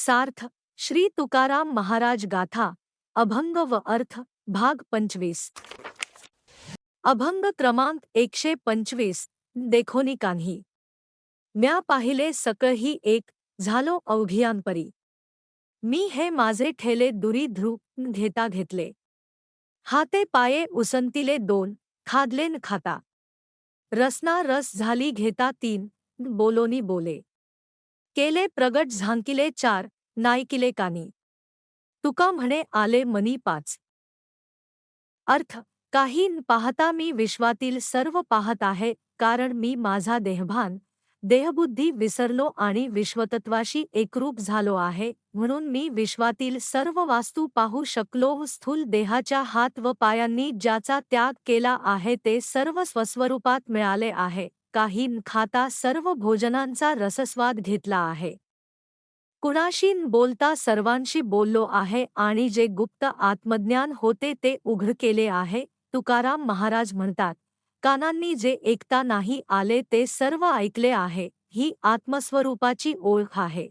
सार्थ, श्री तुकाराम महाराज गाथा, अभंग व अर्थ, भाग पंचवीस. अभंग क्रमांक एकशे पंचवीस देखोनी कान्ही म्या पाहिले सकळही एक झालो अवघियांपरी. मी हे माझे ठेले दुरी ध्रुव घेता घेतले. हाते पाये उसंतिले दोन, खादलेन खाता. रसना रस झाली घेता तीन, बोलोनी बोले. केले प्रगट झांकिले चार नायकिले कानी. तुका म्हणे आले मनी पाच. अर्थ काही न पाहता मी विश्वातील सर्व पाहत आहे कारण मी माझा देहभान देहबुद्धी विसरलो आणि विश्वतत्वाशी एकरूप झालो आहे म्हणून मी विश्वातील सर्व वास्तू पाहू शकलो स्थूल देहाच्या हात व पायांनी ज्याचा त्याग केला आहे ते सर्व स्वस्वरूपात मिळाले आहे. काही न खाता सर्व भोजनांचा रसस्वाद घेतला आहे. कुणाशी न बोलता सर्वांशी बोललो आहे आणि जे गुप्त आत्मज्ञान होते ते उघड केले आहे तुकाराम महाराज म्हणतात कानांनी जे ऐकता नाही आले ते सर्व ऐकले आहे ही आत्मस्वरूपाची ओळख आहे.